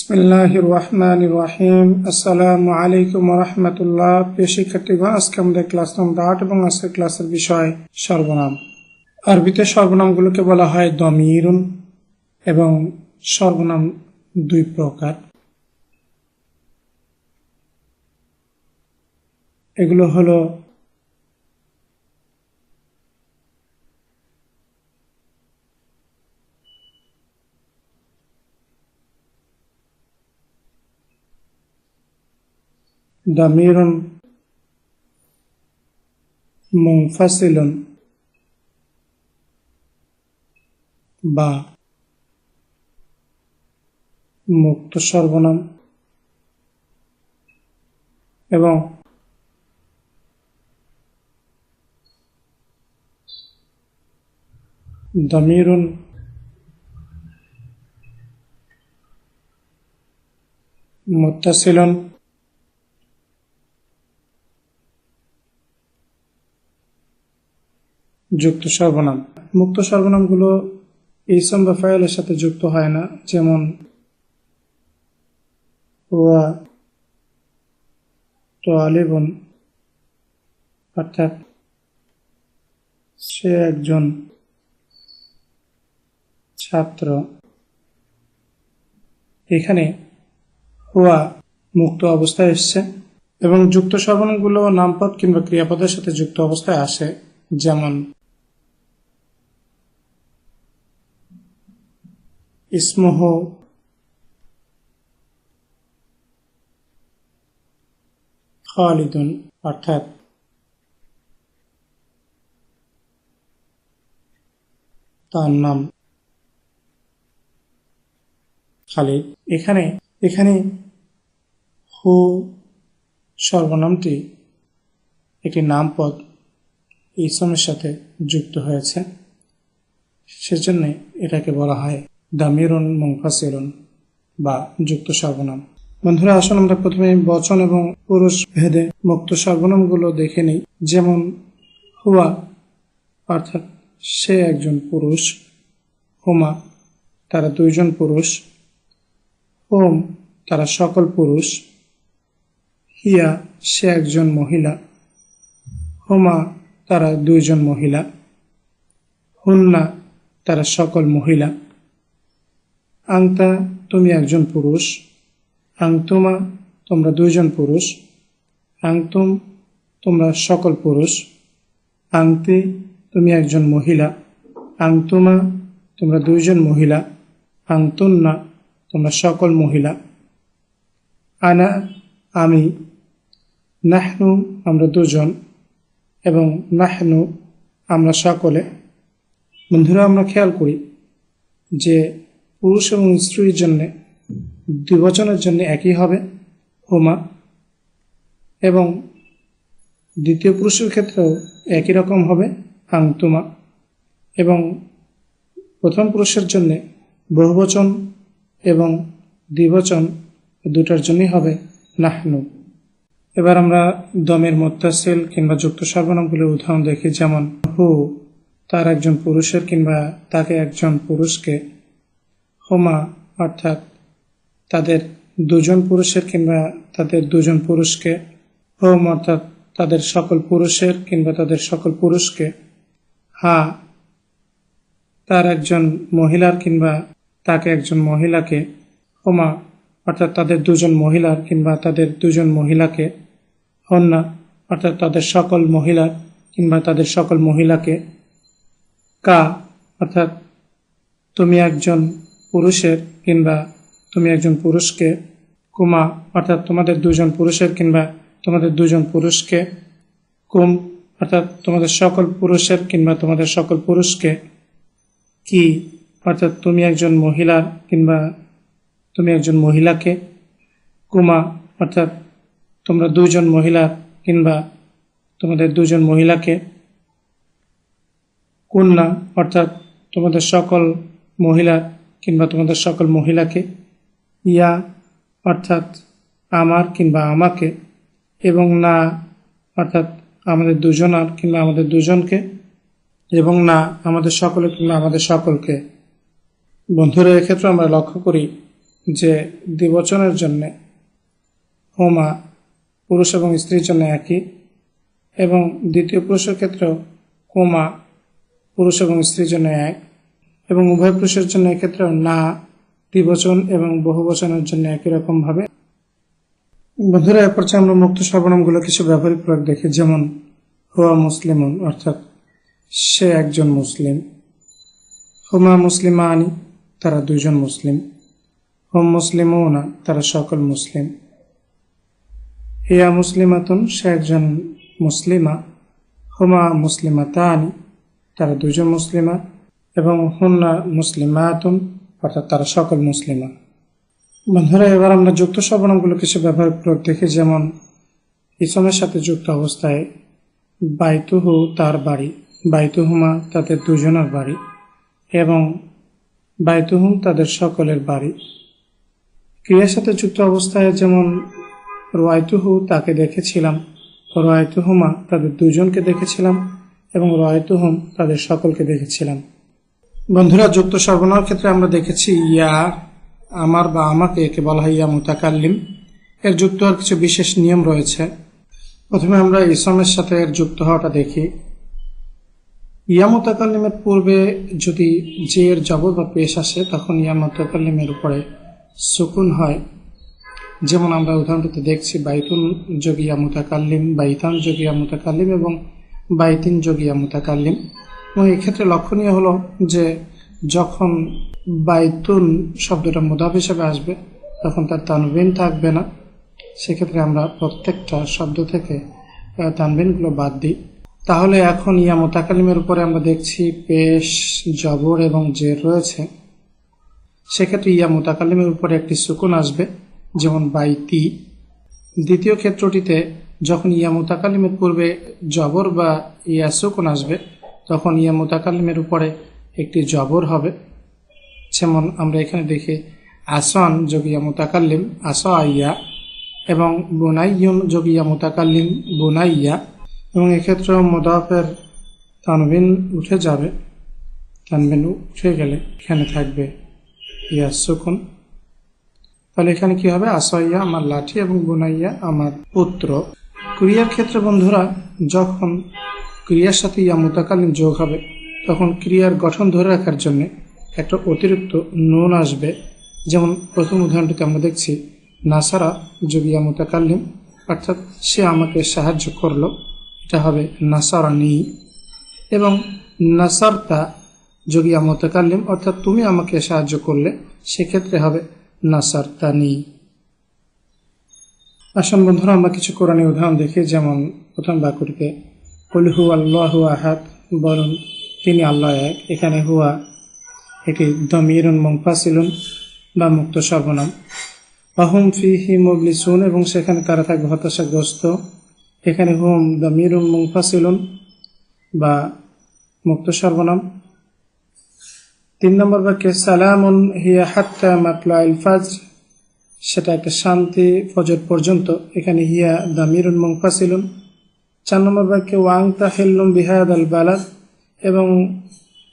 বিসমিল্লাহ রহমান রহিম আসসালামু আলাইকুম রহমতুল্লাহ প্রিয় শিক্ষার্থীগণ এবং আজকের ক্লাসের বিষয় সর্বনাম। আরবিতে সর্বনামগুলোকে বলা হয় দমিরুন এবং সর্বনাম দুই প্রকার। এগুলো হলো ضمير منفصل বা মুক্ত সর্বনাম এবং দমিরুন মুত্তাসিলন যুক্ত সর্বনাম। মুক্ত সর্বনামগুলো ইসম বা ফাইলের সাথে যুক্ত হয় না, যেমন ওয়া আলিবন অর্থাৎ সে একজন ছাত্র। এখানে হুয়া মুক্ত অবস্থায় এসছে এবং যুক্ত সর্বনামগুলো নামপদ কিংবা ক্রিয়াপদের সাথে যুক্ত অবস্থায় আসে, যেমন ইসমহ। খালিদুন, অর্থাৎ তার নাম খালিদ। এখানে এখানে হু সর্বনামটি একটি নামপদ ইসমের সাথে যুক্ত হয়েছে। সেজন্য এটাকে বলা হয় দামিরুন মুংফাসিরুন বা যুক্ত সর্বনাম। বন্ধুরা, আসুন আমরা প্রথমে বচন এবং পুরুষ ভেদে মুক্ত সর্বনামগুলো দেখে নিই। যেমন, হুয়া, অর্থাৎ সে একজন পুরুষ। হুমা, তারা দুইজন পুরুষ। হোম, তারা সকল পুরুষ। হিয়া, সে একজন মহিলা। হুমা, তারা দুইজন মহিলা। হুন্না, তারা সকল মহিলা। আংতা তুমি একজন পুরুষ। আংতুমা তোমরা দুইজন পুরুষ। আংতুম তোমরা সকল পুরুষ। আংতি তুমি একজন মহিলা। আংতুমা তোমরা দুইজন মহিলা। আংতুন্না তোমরা সকল মহিলা। আনা, আমি। নাহনু, আমরা দুজন। এবং নাহনু, আমরা সকলে। বন্ধুরা, আমরা খেয়াল করি যে পুরুষ এবং স্ত্রীর জন্যে, দ্বিবচনের জন্য একই হবে, হোমা। এবং দ্বিতীয় পুরুষের ক্ষেত্রেও একই রকম হবে আংতুমা এবং প্রথম পুরুষের জন্যে বহুবচন এবং দ্বিবচন দুটার জন্যই হবে নাহনু। এবার আমরা দমের মোত্তাসিল কিংবা যুক্ত সর্বনামগুলির উদাহরণ দেখি, যেমন হু, তার একজন পুরুষের কিংবা তাকে একজন পুরুষকে হোমা অর্থাৎ তাদের দুজন পুরুষের কিংবা তাদের দুজন পুরুষকে হোম অর্থাৎ তাদের সকল পুরুষের কিংবা তাদের সকল পুরুষকে, হা, তার একজন মহিলার কিংবা তাকে একজন মহিলাকে হোমা অর্থাৎ তাদের দুজন মহিলার কিংবা তাদের দুজন মহিলাকে হন্না অর্থাৎ তাদের সকল মহিলার কিংবা তাদের সকল মহিলাকে, কা, অর্থাৎ তুমি একজন পুরুষের কিংবা তুমি একজন পুরুষকে কুমা, অর্থাৎ তোমাদের দুজন পুরুষের কিংবা তোমাদের দুজন পুরুষকে কুম, অর্থাৎ তোমাদের সকল পুরুষের কিংবা তোমাদের সকল পুরুষকে কি, অর্থাৎ তুমি একজন মহিলার কিংবা তুমি একজন মহিলাকে কুমা, অর্থাৎ তোমরা দুজন মহিলা কিংবা তোমাদের দুজন মহিলাকে কন্যা, অর্থাৎ তোমাদের সকল মহিলা কিংবা তোমাদের সকল মহিলাকে, ইয়া অর্থাৎ আমার কিংবা আমাকে, এবং না অর্থাৎ আমাদের দুজনার কিংবা আমাদের দুজনকে, এবং না আমাদের সকলে কিংবা আমাদের সকলকে। বন্ধুরা, এক্ষেত্রে আমরা লক্ষ্য করি যে দ্বিবচনের জন্য হোমা পুরুষ এবং স্ত্রীর জন্য একই, এবং দ্বিতীয় পুরুষের ক্ষেত্রেও কোমা পুরুষ এবং স্ত্রীর জন্য এক। এবং উভয় পুরুষের জন্য এক্ষেত্রে না দ্বিবচন এবং বহুবচনের জন্য একই রকম ভাবে। বন্ধুরা, এরপর আমরা মুক্ত সর্বনামগুলো কিছু ব্যবহারিক প্রয়োগ দেখি, যেমন হুয়া মুসলিমন, অর্থাৎ সে একজন মুসলিম। হুমা মুসলিমা আনি তারা দুজন মুসলিম। হোম মুসলিমও তারা সকল মুসলিম। হিয়া মুসলিমাতুন, সে একজন মুসলিমা। হুমা মুসলিমা তা আনি তারা দুজন মুসলিমা। এবং হুন্না মুসলিমাতুন, অর্থাৎ তারা সকল মুসলিমা। বন্ধুরা, এবার আমরা যুক্ত সর্বনামগুলো কিছু ব্যবহার প্রয়োগ দেখি, যেমন ইসমের সাথে যুক্ত অবস্থায় বাইতুহু তার বাড়ি, বাইতুহুমা তাদের দুজনের বাড়ি, এবং বাইতুহুম তাদের সকলের বাড়ি। ক্রিয়ার সাথে যুক্ত অবস্থায় যেমন রয়তুহু তাকে দেখেছিলাম, রয়তুহুমা তাদের দুজনকে দেখেছিলাম, এবং রয়তুহুম তাদের সকলকে দেখেছিলাম। বন্ধুরা, যুক্ত সর্বনামের ক্ষেত্রে আমরা দেখেছি, ইয়া আমার বা আমাকে একে বলা হয় ইয়া মুতাকাল্লিম। এর যুক্ত হওয়ার কিছু বিশেষ নিয়ম রয়েছে। প্রথমে আমরা ইসমের সাথে এর যুক্ত হওয়াটা দেখি। ইয়া মুতাকাল্লিমের পূর্বে যদি যে এর জবর বা পেশ আসে, তখন ইয়া মুতাকাল্লিমের উপরে সুকুন হয়। যেমন আমরা উদাহরণটিতে দেখছি বাইতুন যোগিয়া মুতাকাল্লিম, বাইতান যোগিয়া মুতাকাল্লিম এবং বাইতিন যোগিয়া মুতাকাল্লিম। এবং এক্ষেত্রে লক্ষণীয় হলো যে যখন বাইতুন শব্দটা মুদাফ হিসেবে আসবে, তখন তার তানবিন থাকবে না। সেক্ষেত্রে আমরা প্রত্যেকটা শব্দ থেকে তানবিনগুলো বাদ দিই। তাহলে এখন ইয়া মোতাকালিমের উপরে আমরা দেখছি পেশ, জবর এবং জের রয়েছে। সেক্ষেত্রে ইয়া মোতাকালিমের উপরে একটি সুকুন আসবে, যেমন বাইতি। দ্বিতীয় ক্ষেত্রটিতে যখন ইয়া মোতাকালিমের পূর্বে জবর বা ইয়া সুকুন আসবে তখন ইয়া মোতাকালিমের উপরে একটি জবর হবে। যেমন আমরা এখানে দেখি আসন যোগিয়া মোতাকাল্লিম আস আইয়া এবং বুনাইয়ুন যোগিয়া মোতাকাল্লিম, বোনাইয়া। এবং এক্ষেত্রেও মোদাফের তানবিন উঠে যাবে। তানবিন উঠে গেলে এখানে থাকবে ইয়া সুকুন। তাহলে এখানে কি হবে? আসাইয়া আমার লাঠি এবং বুনাইয়া আমার পুত্র। ক্রিয়ার ক্ষেত্রে বন্ধুরা, যখন ক্রিয়ার সাথে ইয়া মোতাকালীন যোগ হবে, তখন ক্রিয়ার গঠন ধরে রাখার জন্য একটা অতিরিক্ত নুন আসবে। যেমন প্রথম উদাহরণটিতে আমরা দেখছি, নাসারা যোগিয়া মোতাকাল্লিম, অর্থাৎ সে আমাকে সাহায্য করল, এটা হবে নাসারা নি এবং নাসারতা যোগিয়া মোতাকাল্লিম, অর্থাৎ তুমি আমাকে সাহায্য করলে, সেক্ষেত্রে হবে নাসারতা নি আসুন বন্ধুরা, আমরা কিছু কোরআনী উদাহরণ দেখি, যেমন প্রথম বাক্যটিতে কলিহু আল্লাহু আহাদ বলুন তিনি আল্লাহ এক। এখানে হুয়া এটি দমিরুন মুংফাসিলুন বা মুক্ত সর্বনাম। অহম ফি ফিহি মুবলিসুন, এবং সেখানে তারা থাকবে হতাশাগ্রস্ত। এখানে হুম দমিরুন মুংফাসিলুন বা মুক্ত সর্বনাম। তিন নম্বর বাক্যে, সালামুন হিয়া হাত্তা মাতলা ইলফাজ সেটা একটা শান্তি ফজর পর্যন্ত। এখানে হিয়া দামিরুন মুংফাসিলুন চার নম্বর বাক্যে, ওয়াং তাহিল্লুম বিহাদ আল বালাদ এবং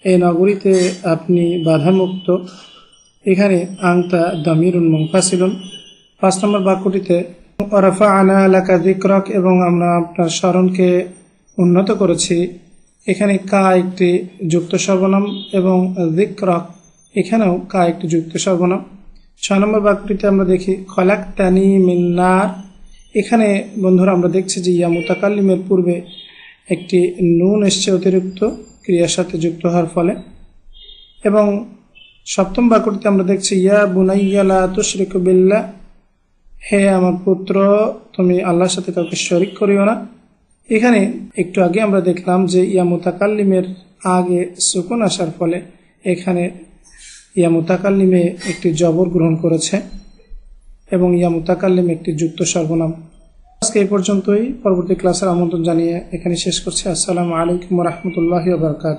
এই নগরীতে আপনি বাধামুক্ত। এখানে আংতা দামিরুন মুংফাসিলুন পাঁচ নম্বর বাক্যটিতে অরাফা আনা এলাকা দিকরক এবং আমরা আপনার স্মরণকে উন্নত করেছি। এখানে কা একটি যুক্ত সর্বনাম এবং দিকরক এখানেও কা একটি যুক্ত সর্বনাম। ছয় নম্বর বাক্যটিতে আমরা দেখি খলাক তানি মিন্নার এখানে বন্ধুরা আমরা দেখছি যে ইয়া মুতাকাল্লিমের পূর্বে একটি নুন এসছে অতিরিক্ত, ক্রিয়ার সাথে যুক্ত হওয়ার ফলে। এবং সপ্তম বাক্যটিতে আমরা দেখছি, ইয়া বুনাইয়ালা তুশরিক বিল্লাহ, হে আমার পুত্র, তুমি আল্লাহর সাথে কাউকে শরিক করিও না। এখানে একটু আগে আমরা দেখলাম যে ইয়া মুতাকাল্লিমের আগে সুকুন আসার ফলে এখানে ইয়া মুতাকাল্লিমে একটি জবর গ্রহণ করেছে এবং ইয়া একটি যুক্ত সর্বনাম আজকে এই পর্যন্তই। পরবর্তী ক্লাসের আমন্ত্রণ জানিয়ে এখানে শেষ করছি। আসসালামু আলাইকুম রহমতুল্লাহ বারকাত